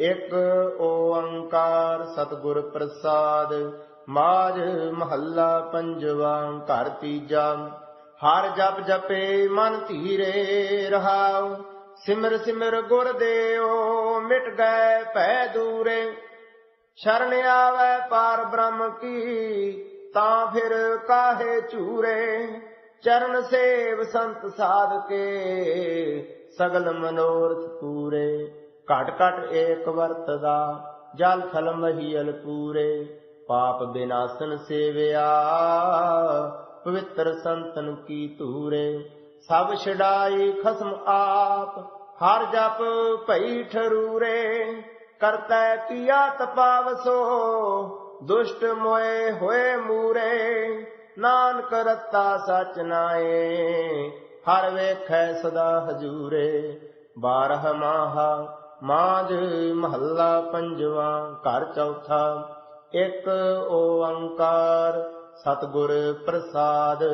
ਇੱਕ ਓੰਕਾਰ ਸਤਿਗੁਰ ਪ੍ਰਸਾਦ ਮਾਜ ਮਹੱਲਾ ਪੰਜਵਾ, ਘਰ ਤੀਜਾ। ਹਰ ਜਪ ਜਪੇ ਮਨ ਧੀਰੇ ਰਹਾਉ, ਸਿਮਰ ਸਿਮਰ ਗੁਰ ਦੇਓ ਮਿਟ ਗਏ ਭੈ ਦੂਰੇ। ਸ਼ਰਨ ਆਵੈ ਪਾਰ ਬ੍ਰਹਮ ਕੀ, ਤਾਂ ਫਿਰ ਕਾਹੇ ਝੂਰੇ। ਚਰਨ ਸੇਵ ਸੰਤ ਸਾਧ ਕੇ ਸਗਲ ਮਨੋਰਥ ਪੂਰੇ। ਘਟ ਘਟ ਏਕ ਵਰਤਦਾ, ਜਲ ਥਲ ਮਹੀਲ ਪੂਰੇ, ਪਾਪ ਬਿਨਾਸਨ ਸੇਵਿਆ, ਪਵਿੱਤਰ ਸੰਤਨ ਕੀ ਧੂਰੇ। ਸਭ ਛਡਾਈ ਖਸਮ ਆਪ, ਹਰ ਜਪ ਭਈ ਠਰੂਰੇ। ਕਰਤਾ ਕੀਆ ਤਪਾਵਸੋ, ਦੁਸ਼ਟ ਮੋਏ ਹੋਏ ਮੂਰੇ। ਨਾਨਕ ਰਤਾ ਸਚ ਨਾਏ, ਹਰ ਵੇਖੈ ਸਦਾ ਹਜੂਰੇ। ਬਾਰਹ ਮਾਹਾ ਮਾਝ ਮਹੱਲਾ ਪੰਜਵਾ, ਘਰ ਚੌਥਾ, ਇੱਕ ਓੰਕਾਰ, ਸਤਿਗੁਰ ਪ੍ਰਸਾਦ।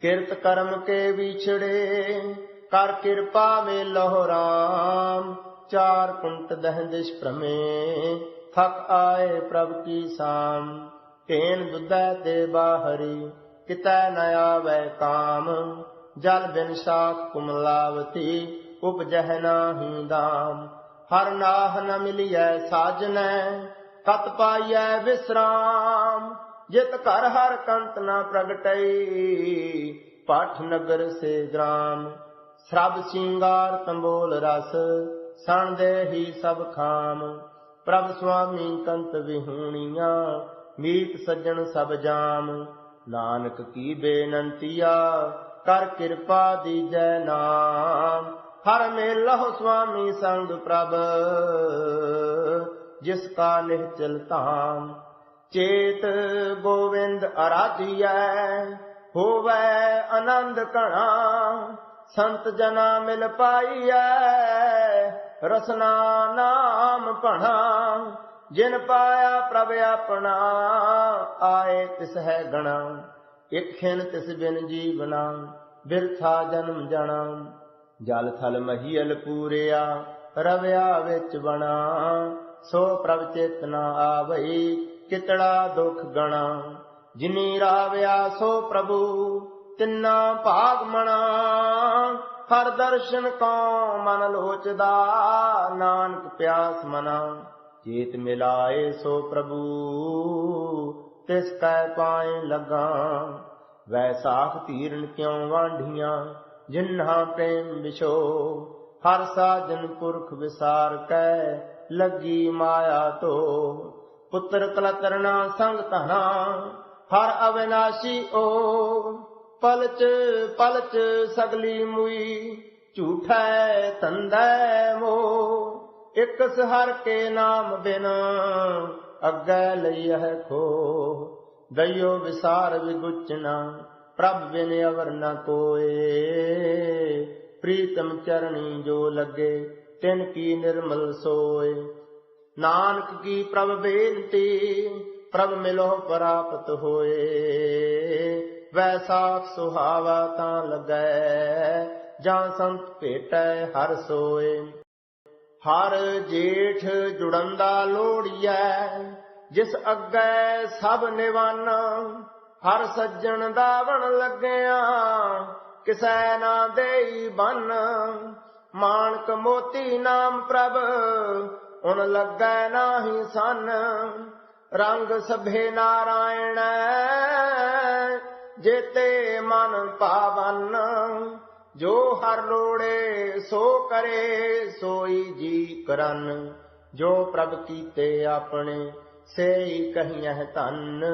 ਕਿਰਤ ਕਰਮ ਕੇ ਵਿਛੜੇ, ਕਰ ਕਿਰਪਾ ਮੇ ਲਹੁ ਰਾਮ ਚਾਰ ਕੁੰਟ ਦਹਿ ਦਿਸ਼ ਭ੍ਰਮੇ ਥਕ ਆਏ ਪ੍ਰਭ ਕੀ ਸਾਮ। ਤੇਨ ਦੁਧੈ ਤੇ ਬਾਹਰੀ, ਕਿਤੈ ਨ ਆਵੈ ਕਾਮ। ਜਲ ਬਿਨ ਸਾਖ ਕੁਮਲਾਵਤੀ ਉਪਜਹਿ ਨਾਹੀ ਦਾਮ। ਹਰ ਨਾਹ ਨ ਮਿਲਿਐ ਸਾਜਨੈ, ਤਤ ਪਾਈਐ ਵਿਸਰਾਮ। ਜਿਤ ਘਰ ਹਰ ਕੰਤ ਨਾ ਪ੍ਰਗਟਈ ਪਾਠ ਨਗਰ ਸੇ ਗ੍ਰਾਮ। ਸਰਬ ਸਿੰਗਾਰ ਤੰਬੋਲ ਰਸ, ਸਣ ਦੇ ਹੀ ਸਭ ਖਾਮ। ਪ੍ਰਭ ਸੁਆਮੀ ਕੰਤ ਵਿਹੂਣੀਆਂ, ਮੀਤ ਸੱਜਣ ਸਭ ਜਾਮ। ਨਾਨਕ ਕੀ ਬੇਨੰਤੀਆ, ਕਰ ਕਿਰਪਾ ਦੀਜੈ ਨਾਮ। ਹਰ ਮੇਲਹੁ ਸੁਆਮੀ ਸੰਗ ਪ੍ਰਭ, ਜਿਸ ਕਾ ਨਿਹਚਲ ਧਾਮ। ਚੇਤ ਗੋਵਿੰਦ ਅਰਾਧਿਐ, ਹੋਵੇ ਆਨੰਦ ਕਣਾ ਸੰਤ ਜਨਾ ਮਿਲ ਪਾਈਐ, ਰਸਨਾ ਨਾਮ ਭਣਾ। ਜਿਨ ਪਾਇਆ ਪ੍ਰਭ ਆਪਣਾ, ਆਏ ਤਿਸ ਹੈ ਗਣਾ। ਇਕ ਖਿਨ ਤਿਸ ਬਿਨ ਜੀਵਨਾ, ਬਿਰਥਾ ਜਨਮ ਜਣਾ। ਜਲ ਥਲ ਮਹੀਲ ਪੂਰਿਆ, ਰਵਿਆ ਵਿੱਚ ਬਣਾ। ਸੋ ਪ੍ਰਭ ਚੇਤਨਾ ਆਵਈ, ਕਿਤੜਾ ਦੁਖ ਗਣਾ। ਜਿਨੀ ਰਾਵਿਆ, ਸੋ ਪ੍ਰਭੂ, ਤਿੰਨਾ ਭਾਗ ਮਣਾ। ਹਰ ਦਰਸ਼ਨ ਕੋ ਮਨ ਲੋਚਦਾ, ਨਾਨਕ ਪਿਆਸ ਮਨਾ। ਚੇਤ ਮਿਲਾਏ ਸੋ ਪ੍ਰਭੂ, ਤਿਸ ਕੈ ਪਾਏ ਲਗਾ। ਵੈਸਾਖ ਧੀਰਨ ਕਿਉ ਵਾਂਢੀਆਂ ਜਿਨ੍ਹਾਂ ਪ੍ਰੇਮ ਵਿਛੋ, ਹਰ ਸਾਜਨ ਪੁਰਖ ਵਿਸਾਰ ਕੈ, ਲੱਗੀ ਮਾਇਆ ਤੋ ਪੁੱਤਰ ਕਲਤਰਨਾ ਸੰਗ ਧਨਾ, ਹਰ ਅਵਿਨਾਸ਼ੀ ਓ। ਪਲਚ ਪਲਚ ਸਗਲੀ ਮੁਈ, ਝੂਠੈ ਤੰਦੈ ਮੋ। ਇਕ ਸਹਰ ਕੇ ਨਾਮ ਬਿਨ ਅੱਗੇ ਲਈਐ ਖੋ। ਦਇਓ ਵਿਸਾਰ ਵਿਗੁਚਨਾ ਪ੍ਰਭ ਬਿਨ ਅਵਰ ਨ ਕੋਏ ਪ੍ਰੀਤਮ ਚਰਣੀ ਜੋ ਲੱਗੇ, ਤਿਨ ਕੀ ਨਿਰਮਲ ਸੋਏ। ਨਾਨਕ ਕੀ ਪ੍ਰਭ ਬੇਨਤੀ, ਪ੍ਰਭ ਮਿਲੋ ਪ੍ਰਾਪਤ ਹੋਏ। ਵੈਸਾਖ ਸੁਹਾਵਾ ਤਾਂ ਲੱਗੈ, ਜਾਂ ਸੰਤ ਭੇਟੈ ਹਰ ਸੋਏ। ਹਰ ਜੇਠ ਜੁੜੰਦਾ ਲੋੜੀਐ ਜਿਸ ਅੱਗੇ ਸਭ ਨਿਵਨ ਹਰ ਸੱਜਣ ਦਾ ਬਣ ਲੱਗਿਆ, ਕਿਸੈ ਨਾ ਦੇਈ ਬਨ। ਮਾਨਕ ਮੋਤੀ ਨਾਮ ਪ੍ਰਭ, ਹੁਣ ਲੱਗੈ ਨਾਹੀ ਸਨ। ਰੰਗ ਸਭੇ ਨਾਰਾਇਣ ਜੇਤੇ ਮਨ ਪਾਵਨ। ਜੋ ਹਰ ਲੋੜੇ ਸੋ ਕਰੇ, ਸੋਈ ਜੀ ਕਰਨ। ਜੋ ਪ੍ਰਭ ਕੀਤੇ ਆਪਣੇ, ਸੇਈ ਕਹੀਐ ਧਨ।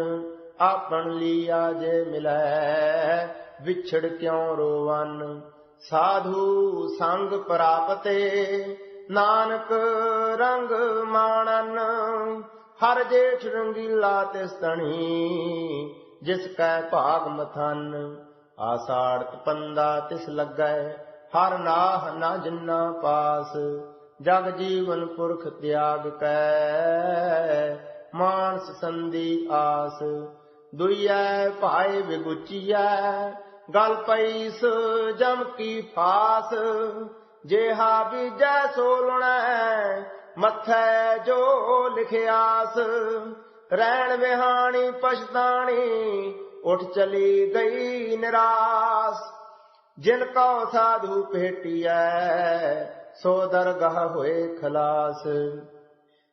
ਆਪਣ ਲੀਆ ਜੇ ਮਿਲੈ, ਵਿਛੜ ਕਿਉ ਰੋਵਨ? ਸਾਧੂ ਸੰਗ ਪ੍ਰਾਪਤੇ, ਨਾਨਕ ਰੰਗ ਮਾਣਨ। ਹਰ ਜੇਠ ਰੰਗੀਲਾ ਤਿਸ ਤਣੀ ਜਿਸ ਕੈ ਭਾਗ ਮਥਨ। ਆਸਾੜ ਪੰਦਾ ਤਿਸ ਲੱਗੈ, ਹਰ ਨਾਹ ਨਾ ਜਿੰਨਾ ਪਾਸ। ਜਗ ਜੀਵਨ ਪੁਰਖ ਤਿਆਗ ਕੈ, ਮਾਨਸ ਸੰਦੀ ਆਸ। ਦੁਈਐ ਭਾਏ ਵਿਗੁਚੀਐ, ਗਲ ਪਈਸ ਜਮ ਕੀ ਫਾਸ। ਜੇਹਾ ਬੀਜੈ ਸੋਲਣੈ ਮੱਥੈ ਜੋ ਲਿਖਿਆਸ। ਰਹਿਣ ਵਿਹਾਣੀ ਪਛਤਾਣੀ, ਉਠ ਚਲੀ ਗਈ ਨਿਰਾਸ। ਜਿਨ ਕਉ ਸਾਧੂ ਭੇਟੀਐ, ਸੋ ਦਰਗਾਹ ਹੋਏ ਖਲਾਸ।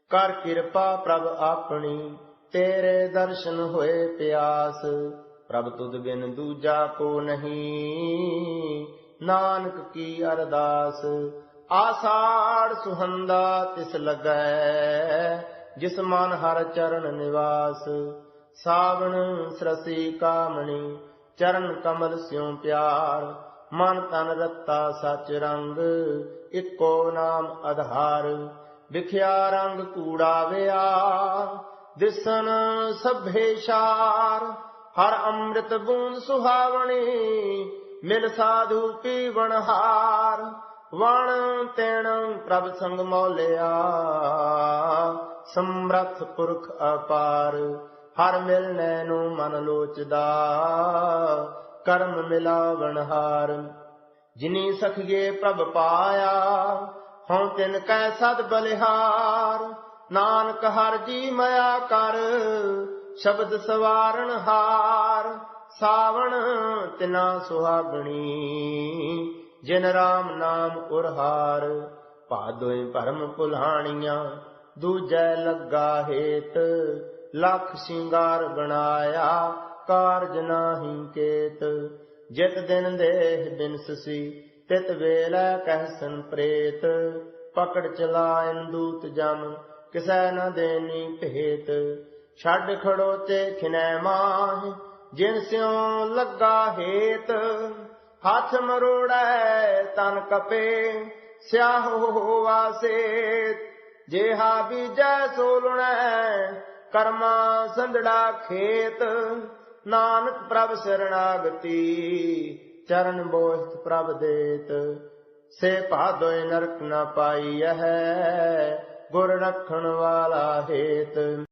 ਕਰ ਕਿਰਪਾ ਪ੍ਰਭ ਆਪਣੀ ਤੇਰੇ ਦਰਸ਼ਨ ਹੋਏ ਪਿਆਸ, ਪ੍ਰਭ ਤੁਧ ਬਿਨ ਦੂਜਾ ਕੋ ਨਹੀਂ। ਨਾਨਕ ਕੀ ਅਰਦਾਸ, ਆਸਾੜ ਸੁਹੰਦਾ ਤਿਸ ਲੱਗੈ, ਜਿਸ ਮਨ ਹਰ ਚਰਨ ਨਿਵਾਸ। ਸਾਵਣ ਸਰਸੀ ਕਾਮਣੀ, ਚਰਨ ਕਮਲ ਸਿਉ ਪਿਆਰ। ਮਨ ਤਨ ਰੱਤਾ ਸਚ ਰੰਗ, ਇੱਕੋ ਨਾਮ ਆਧਾਰ ਵਿਖਿਆ ਰੰਗ ਕੂੜਾ ਵਿਆ ਦਿਸਨ ਸਭੇ ਸ਼ਾਰ, ਹਰ ਅੰਮ੍ਰਿਤ ਬੂੰਦ ਸੁਹਾਵਣੀ, ਮਿਲ ਸਾਧੂ ਪੀਵਣ ਹਾਰ। ਵਣ ਤੈਣ ਪ੍ਰਭ ਸੰਗ ਮੌਲਿਆ, ਸਮਰਥ ਪੁਰਖ ਅਪਾਰ। ਹਰ ਮਿਲਨੈ ਨੂੰ ਮਨ ਲੋਚਦਾ, ਕਰਮ ਮਿਲਾਵਣ ਹਾਰ। ਜਿਨੀ ਸਖੀਏ ਪ੍ਰਭ ਪਾਇਆ, ਹਉ ਤਿਨ ਕੈ ਸਦ ਬਲਿਹਾਰ। ਨਾਨਕ ਹਰ ਜੀ ਮਇਆ ਕਰ, ਸ਼ਬਦ ਸਵਾਰਣ ਹਾਰ, ਸਾਵਣ ਤਿਨਾ ਸੁਹਾਗਣੀ। ਜਿਨ ਰਾਮ ਨਾਮ ਉਰਹਾਰ ਭਾਦੋਏ ਭਰਮ ਭੁਲਾਣੀਆਂ ਦੂਜੈ ਲੱਗਾ ਹੇਤ, ਲੱਖ ਸ਼ਿੰਗਾਰ ਬਣਾਇਆ, ਕਾਰਜ ਨਾਹੀ ਕੇਤ। ਜਿਤ ਦਿਨ ਦੇਹ ਬਿਨਸਸੀ ਤਿਤ ਵੇਲਾ ਕਹਿ ਪ੍ਰੇਤ ਪਕੜ ਚਲਾਇਨ ਦੂਤ ਜਮ ਕਿਸੈ ਨ ਦੇਨੀ ਭੇਤ। ਛੱਡ ਖੜੋ ਤੇ ਖਿਨੈ ਮਾਹ, ਜਿਨ ਸਿਉ ਲੱਗਾ ਹੇਤ। ਹੱਥ ਮਰੋੜੈ ਤਨ ਕਪੇ, ਸਿਆਹ ਹੋਵਾ ਸੇਤ। ਜੇਹਾ ਬੀਜੈ ਸੋਲਣੈ ਕਰਮਾ ਸੰਧੜਾ ਖੇਤ। ਨਾਨਕ ਪ੍ਰਭ ਸਰਣਾਗਤੀ ਚਰਨ ਬੋਹਿਤ ਪ੍ਰਭ ਦੇਤ। ਸੇ ਭਾਦੋਇ ਨਰਕ ਨ ਪਾਈਐ ਗੁਰ ਰਖਣ ਵਾਲਾ ਹੇਤ।